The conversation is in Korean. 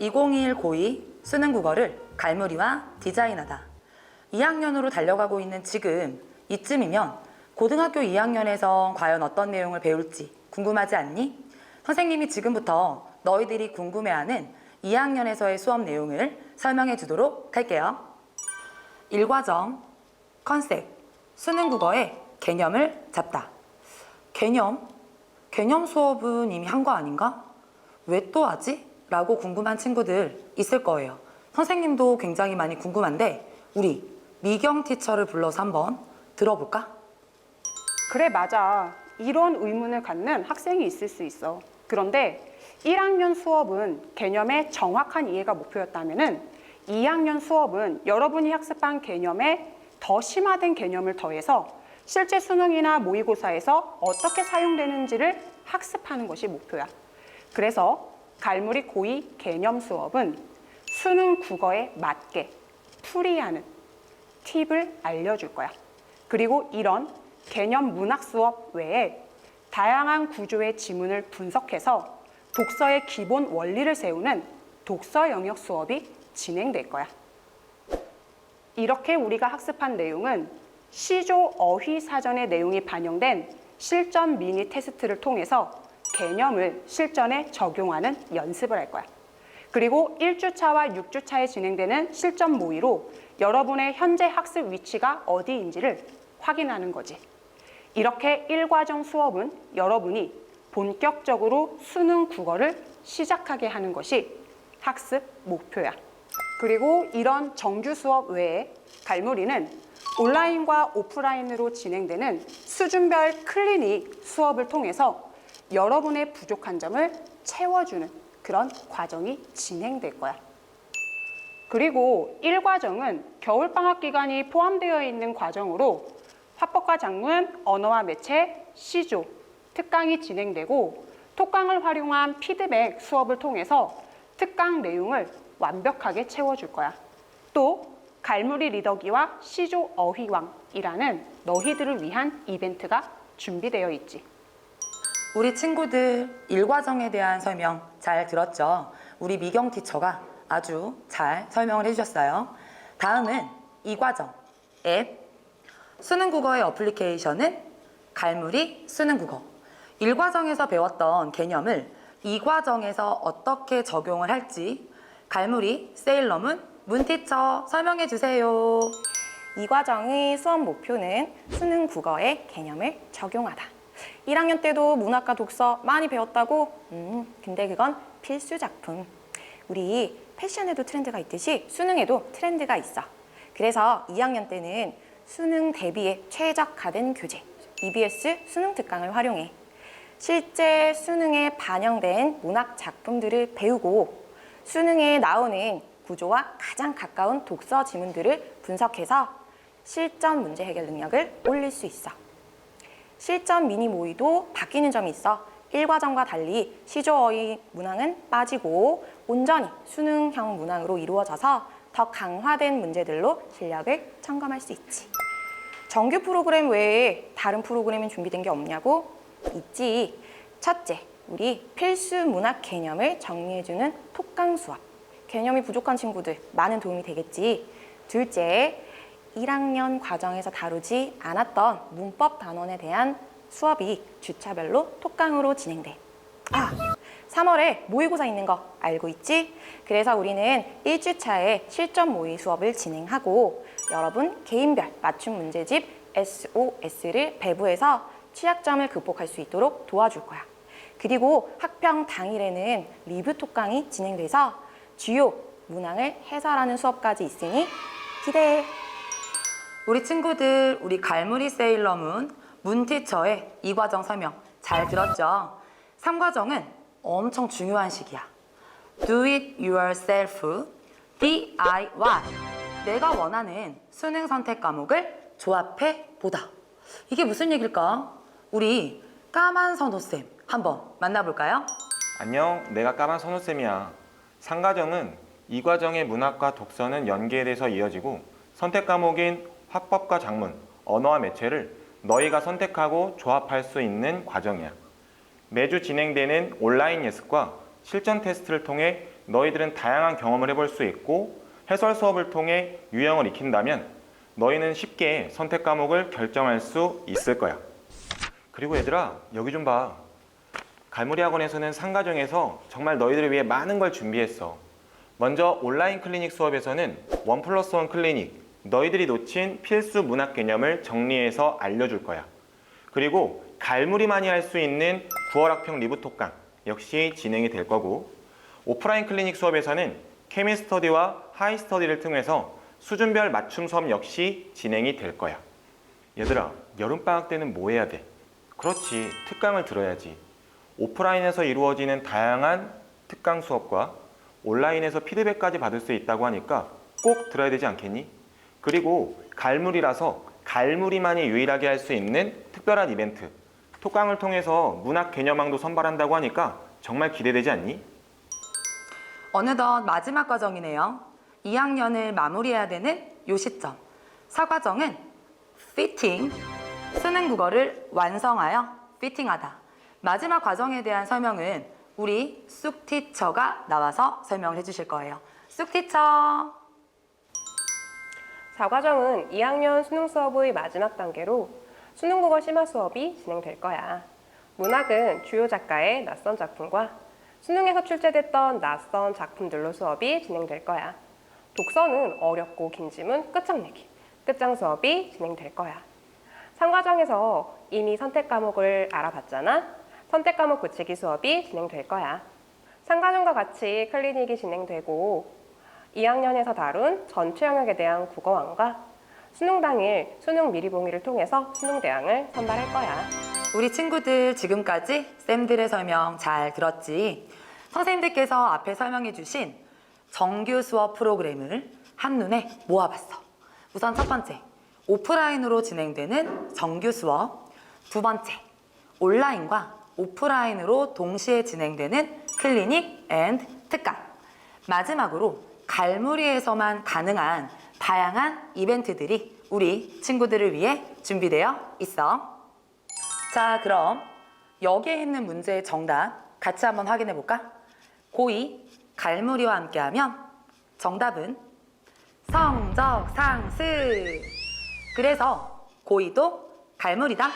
2021 고2 수능 국어를 갈무리와 디자인하다. 2학년으로 달려가고 있는 지금 이쯤이면 고등학교 2학년에서 과연 어떤 내용을 배울지 궁금하지 않니? 선생님이 지금부터 너희들이 궁금해하는 2학년에서의 수업 내용을 설명해 주도록 할게요. 1과정 컨셉 수능 국어의 개념을 잡다. 개념? 개념 수업은 이미 한 거 아닌가? 왜 또 하지? 라고 궁금한 친구들 있을 거예요. 선생님도 굉장히 많이 궁금한데 우리 미경 티처를 불러서 한번 들어볼까? 그래, 맞아. 이런 의문을 갖는 학생이 있을 수 있어. 그런데 1학년 수업은 개념의 정확한 이해가 목표였다면 2학년 수업은 여러분이 학습한 개념에 더 심화된 개념을 더해서 실제 수능이나 모의고사에서 어떻게 사용되는지를 학습하는 것이 목표야. 그래서 갈무리 고2 개념 수업은 수능 국어에 맞게 풀이하는 팁을 알려줄 거야. 그리고 이런 개념 문학 수업 외에 다양한 구조의 지문을 분석해서 독서의 기본 원리를 세우는 독서 영역 수업이 진행될 거야. 이렇게 우리가 학습한 내용은 시조 어휘 사전의 내용이 반영된 실전 미니 테스트를 통해서 개념을 실전에 적용하는 연습을 할 거야. 그리고 1주차와 6주차에 진행되는 실전 모의로 여러분의 현재 학습 위치가 어디인지를 확인하는 거지. 이렇게 1과정 수업은 여러분이 본격적으로 수능 국어를 시작하게 하는 것이 학습 목표야. 그리고 이런 정규 수업 외에 갈무리는 온라인과 오프라인으로 진행되는 수준별 클리닉 수업을 통해서 여러분의 부족한 점을 채워주는 그런 과정이 진행될 거야. 그리고 1과정은 겨울방학 기간이 포함되어 있는 과정으로 화법과 작문, 언어와 매체, 시조, 특강이 진행되고 톡강을 활용한 피드백 수업을 통해서 특강 내용을 완벽하게 채워줄 거야. 또 갈무리 리더기와 시조 어휘왕이라는 너희들을 위한 이벤트가 준비되어 있지. 우리 친구들 일과정에 대한 설명 잘 들었죠? 우리 미경 티처가 아주 잘 설명을 해주셨어요. 다음은 이 과정 앱 수능 국어의 어플리케이션은 갈무리 수능 국어. 1과정에서 배웠던 개념을 2과정에서 어떻게 적용을 할지 갈무리 세일러문 문티처 설명해 주세요. 이 과정의 수업 목표는 수능 국어의 개념을 적용하다. 1학년 때도 문학과 독서 많이 배웠다고? 음, 근데 그건 필수 작품. 우리 패션에도 트렌드가 있듯이 수능에도 트렌드가 있어. 그래서 2학년 때는 수능 대비에 최적화된 교재, EBS 수능 특강을 활용해. 실제 수능에 반영된 문학 작품들을 배우고 수능에 나오는 구조와 가장 가까운 독서 지문들을 분석해서 실전 문제 해결 능력을 올릴 수 있어. 실전 미니 모의도 바뀌는 점이 있어. 1과정과 달리 시조어휘 문항은 빠지고 온전히 수능형 문항으로 이루어져서 더 강화된 문제들로 실력을 점검할 수 있지. 정규 프로그램 외에 다른 프로그램은 준비된 게 없냐고? 있지. 첫째, 우리 필수 문학 개념을 정리해주는 톡강 수업. 개념이 부족한 친구들 많은 도움이 되겠지. 둘째, 1학년 과정에서 다루지 않았던 문법 단원에 대한 수업이 주차별로 톡강으로 진행돼. 아, 3월에 모의고사 있는 거 알고 있지? 그래서 우리는 1주차에 실전 모의 수업을 진행하고 여러분 개인별 맞춤 문제집 SOS를 배부해서 취약점을 극복할 수 있도록 도와줄 거야. 그리고 학평 당일에는 리뷰 톡강이 진행돼서 주요 문항을 해설하는 수업까지 있으니 기대해. 우리 친구들 우리 갈무리 세일러문 문티처의 이과정 설명 잘 들었죠? 3과정은 엄청 중요한 시기야. Do it yourself, DIY. 내가 원하는 수능 선택 과목을 조합해 보다. 이게 무슨 얘기일까? 우리 까만 선호쌤 한번 만나볼까요? 안녕, 내가 까만 선우쌤이야. 상과정은 이 과정의 문학과 독서는 연계돼서 이어지고 선택 과목인 화법과 작문, 언어와 매체를 너희가 선택하고 조합할 수 있는 과정이야. 매주 진행되는 온라인 예습과 실전 테스트를 통해 너희들은 다양한 경험을 해볼 수 있고 해설 수업을 통해 유형을 익힌다면 너희는 쉽게 선택 과목을 결정할 수 있을 거야. 그리고 얘들아, 여기 좀 봐. 갈무리 학원에서는 상가정에서 정말 너희들을 위해 많은 걸 준비했어. 먼저 온라인 클리닉 수업에서는 원 플러스 원 클리닉, 너희들이 놓친 필수 문학 개념을 정리해서 알려줄 거야. 그리고 갈무리만이 할 수 있는 9월 학평 리뷰 톡강 역시 진행이 될 거고 오프라인 클리닉 수업에서는 케미 스터디와 하이 스터디를 통해서 수준별 맞춤 수업 역시 진행이 될 거야. 얘들아, 여름방학 때는 뭐 해야 돼? 그렇지, 특강을 들어야지. 오프라인에서 이루어지는 다양한 특강 수업과 온라인에서 피드백까지 받을 수 있다고 하니까 꼭 들어야 되지 않겠니? 그리고 갈무리라서 갈무리만이 유일하게 할 수 있는 특별한 이벤트 톡강을 통해서 문학 개념왕도 선발한다고 하니까 정말 기대되지 않니? 어느덧 마지막 과정이네요. 2학년을 마무리해야 되는 요 시점. 사과정은 fitting, 쓰는 국어를 완성하여 피팅하다. 마지막 과정에 대한 설명은 우리 쑥 티처가 나와서 설명을 해주실 거예요. 쑥 티처. 사과정은 2학년 수능 수업의 마지막 단계로 수능 국어 심화 수업이 진행될 거야. 문학은 주요 작가의 낯선 작품과 수능에서 출제됐던 낯선 작품들로 수업이 진행될 거야. 독서는 어렵고 긴 지문 끝장내기, 끝장 수업이 진행될 거야. 상과정에서 이미 선택 과목을 알아봤잖아. 선택 과목 붙이기 수업이 진행될 거야. 상과정과 같이 클리닉이 진행되고 2학년에서 다룬 전체 영역에 대한 국어왕과 수능 당일 수능 미리 봉의를 통해서 수능 대항을 선발할 거야. 우리 친구들 지금까지 쌤들의 설명 잘 들었지? 선생님들께서 앞에 설명해 주신 정규 수업 프로그램을 한눈에 모아봤어. 우선 첫 번째, 오프라인으로 진행되는 정규 수업. 두 번째, 온라인과 오프라인으로 동시에 진행되는 클리닉 앤 특강. 마지막으로 갈무리에서만 가능한 다양한 이벤트들이 우리 친구들을 위해 준비되어 있어. 자, 그럼 여기에 있는 문제의 정답 같이 한번 확인해 볼까? 고2 갈무리와 함께 하면 정답은 성적 상승. 그래서 고2도 갈무리다.